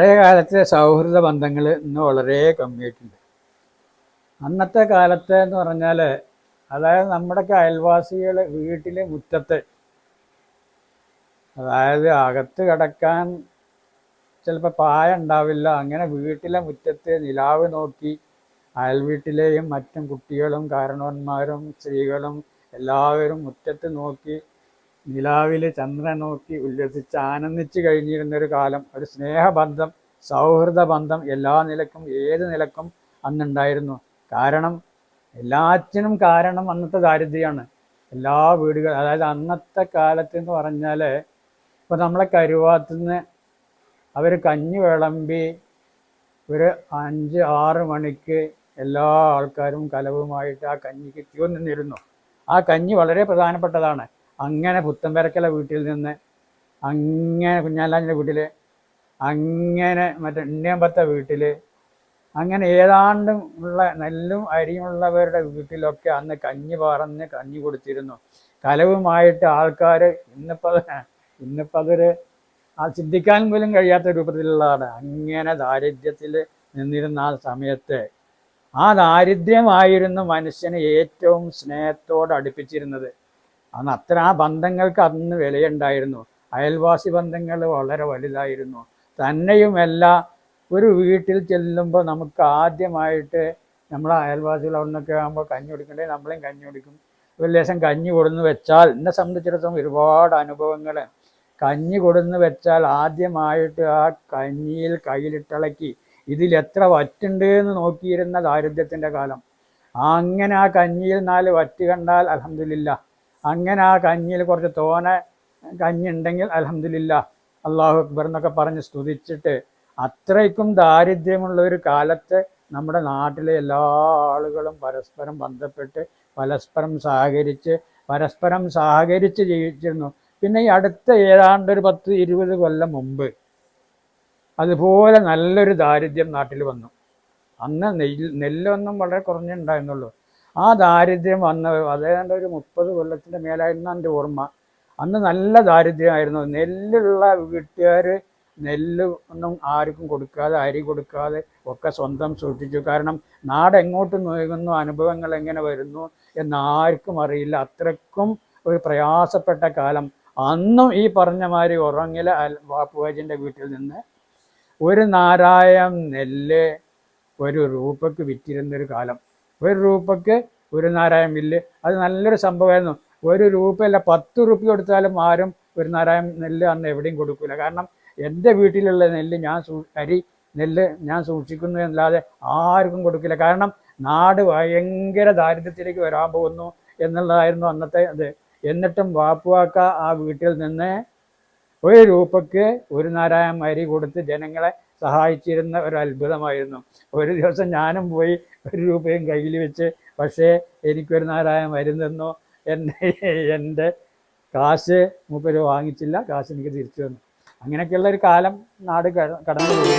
പഴയ കാലത്തെ സൗഹൃദ ബന്ധങ്ങൾ ഇന്ന് വളരെ കമ്മിയായിട്ടുണ്ട്. അന്നത്തെ കാലത്തെ എന്ന് പറഞ്ഞാൽ അതായത് നമ്മുടെയൊക്കെ അയൽവാസികൾ വീട്ടിലെ മുറ്റത്തെ അതായത് അകത്ത് കിടക്കാൻ ചിലപ്പോൾ പായ ഉണ്ടാവില്ല അങ്ങനെ വീട്ടിലെ മുറ്റത്ത് നിലാവ് നോക്കി അയൽ വീട്ടിലെയും മറ്റും കുട്ടികളും കാരണവന്മാരും സ്ത്രീകളും എല്ലാവരും മുറ്റത്ത് നോക്കി നിലാവിൽ ചന്ദ്രൻ നോക്കി ഉല്ലസിച്ച് ആനന്ദിച്ച് കഴിഞ്ഞിരുന്നൊരു കാലം ഒരു സ്നേഹബന്ധം സൗഹൃദ ബന്ധം എല്ലാ നിലക്കും ഏത് നിലക്കും അന്നുണ്ടായിരുന്നു. കാരണം എല്ലാറ്റിനും കാരണം അന്നത്തെ ദാരിദ്ര്യമാണ്. എല്ലാ വീടുകൾ അതായത് അന്നത്തെ കാലത്ത് എന്ന് പറഞ്ഞാൽ ഇപ്പോൾ നമ്മളെ കരുവാത്തുനിന്ന് അവർ കഞ്ഞി വിളമ്പി ഒരു അഞ്ച് ആറ് മണിക്ക് എല്ലാ ആൾക്കാരും കലവുമായിട്ട് ആ കഞ്ഞിക്ക് ക്യൂ നിന്നിരുന്നു. ആ കഞ്ഞി വളരെ പ്രധാനപ്പെട്ടതാണ്. അങ്ങനെ പുത്തമ്പരക്കല വീട്ടിൽ നിന്ന് അങ്ങനെ കുഞ്ഞാലാഞ്ഞിന്റെ വീട്ടിൽ അങ്ങനെ മറ്റേ ഉണ്ണിയമ്പത്തെ വീട്ടിൽ അങ്ങനെ ഏതാണ്ടും ഉള്ള നെല്ലും അരിയുമുള്ളവരുടെ വീട്ടിലൊക്കെ അന്ന് കഞ്ഞി പറന്ന് കഞ്ഞി കൊടുത്തിരുന്നു കലവുമായിട്ട് ആൾക്കാർ ഇന്നിപ്പോൾ ഇന്നിപ്പോൾ അതൊരു ആ ചിന്തിക്കാൻ പോലും കഴിയാത്ത രൂപത്തിലുള്ളതാണ്. അങ്ങനെ ദാരിദ്ര്യത്തിൽ നിന്നിരുന്ന ആ സമയത്ത് ആ ദാരിദ്ര്യമായിരുന്നു മനുഷ്യനെ ഏറ്റവും സ്നേഹത്തോട് അടുപ്പിച്ചിരുന്നത്. അന്ന് അത്ര ആ ബന്ധങ്ങൾക്ക് അന്ന് വിലയുണ്ടായിരുന്നു. അയൽവാസി ബന്ധങ്ങൾ വളരെ വലുതായിരുന്നു. തന്നെയുമല്ല ഒരു വീട്ടിൽ ചെല്ലുമ്പോൾ നമുക്ക് ആദ്യമായിട്ട് നമ്മൾ അയൽവാസികൾ അവിടുന്നൊക്കെ ആകുമ്പോൾ കഞ്ഞി കുടിക്കണ്ടേ? നമ്മളെയും കഞ്ഞി കുടിക്കും. ഒരു ലേശം കഞ്ഞി കൊടുന്ന് വെച്ചാൽ എന്നെ സംബന്ധിച്ചിടത്തോളം ഒരുപാട് അനുഭവങ്ങൾ. കഞ്ഞി കൊടുന്ന് വെച്ചാൽ ആദ്യമായിട്ട് ആ കഞ്ഞിയിൽ കയ്യിലിട്ടിളക്കി ഇതിൽ എത്ര വറ്റുണ്ട് എന്ന് നോക്കിയിരുന്ന ദാരിദ്ര്യത്തിന്റെ കാലം. അങ്ങനെ ആ കഞ്ഞിയിൽ നാല് വറ്റ് കണ്ടാൽ അലഹമില്ല അങ്ങനെ ആ കഞ്ഞിയിൽ കുറച്ച് തോന കഞ്ഞി ഉണ്ടെങ്കിൽ അലഹമില്ല അള്ളാഹു അക്ബർ എന്നൊക്കെ പറഞ്ഞ് സ്തുതിച്ചിട്ട് അത്രയ്ക്കും ദാരിദ്ര്യമുള്ള ഒരു കാലത്ത് നമ്മുടെ നാട്ടിലെ എല്ലാ ആളുകളും പരസ്പരം ബന്ധപ്പെട്ട് പരസ്പരം സഹകരിച്ച് പരസ്പരം സഹകരിച്ച് ജീവിച്ചിരുന്നു. പിന്നെ ഈ അടുത്ത ഏതാണ്ട് ഒരു പത്ത് ഇരുപത് കൊല്ലം മുമ്പ് അതുപോലെ നല്ലൊരു ദാരിദ്ര്യം നാട്ടിൽ വന്നു. അന്ന് നെല്ല് നെല്ലൊന്നും വളരെ കുറഞ്ഞുണ്ടായിരുന്നുള്ളൂ. ആ ദാരിദ്ര്യം വന്ന അതേണ്ട ഒരു മുപ്പത് കൊല്ലത്തിന്റെ മേലായിരുന്നു എന്റെ ഓർമ്മ. അന്ന് നല്ല ദാരിദ്ര്യമായിരുന്നു. നെല്ലുള്ള വീട്ടുകാർ നെല്ല് ഒന്നും ആർക്കും കൊടുക്കാതെ അരി കൊടുക്കാതെ ഒക്കെ സ്വന്തം സൂക്ഷിച്ചു. കാരണം നാട് എങ്ങോട്ട് നീങ്ങുന്നു അനുഭവങ്ങൾ എങ്ങനെ വരുന്നു എന്ന് ആർക്കും അറിയില്ല. അത്രക്കും ഒരു പ്രയാസപ്പെട്ട കാലം. അന്നും ഈ പറഞ്ഞ മാതിരി ഉറങ്ങില ബാപ്പുവാജിന്റെ വീട്ടിൽ നിന്ന്. ഒരു നാരായം നെല്ല് ഒരു രൂപയ്ക്ക് വിറ്റിരുന്നൊരു കാലം. ഒരു രൂപയ്ക്ക് ഒരു നാരായം മില്ല്. അത് നല്ലൊരു സംഭവമായിരുന്നു. ഒരു രൂപയല്ല പത്ത് രൂപ കൊടുത്താലും ആരും ഒരു നാരായം നെല്ല് അന്ന് എവിടെയും കൊടുക്കില്ല കാരണം എന്റെ വീട്ടിലുള്ള നെല്ല് ഞാൻ അരി നെല്ല് ഞാൻ സൂക്ഷിക്കുന്നു എന്നല്ലാതെ ആർക്കും കൊടുക്കില്ല. കാരണം നാട് ഭയങ്കര ദാരിദ്ര്യത്തിലേക്ക് വരാൻ പോകുന്നു എന്നുള്ളതായിരുന്നു അന്നത്തെ അത് എന്നിട്ടും വാപ്പുവാക്ക ആ വീട്ടിൽ നിന്ന് ഒരു രൂപയ്ക്ക് ഒരു നാരായം അരി കൊടുത്ത് ജനങ്ങളെ സഹായിച്ചിരുന്ന ഒരു അത്ഭുതമായിരുന്നു. ഒരു ദിവസം ഞാനും പോയി ഒരു രൂപയും കയ്യിൽ വെച്ച് പക്ഷേ എനിക്കൊരു നാരായം അരി തന്നു? എന്റെ എന്റെ കാശ് മൂപ്പര് വാങ്ങിച്ചില്ല. കാശ് എനിക്ക് തിരിച്ചു തന്നു. അങ്ങനെയൊക്കെയുള്ള ഒരു കാലം നാട് കട- കടന്നു പോയി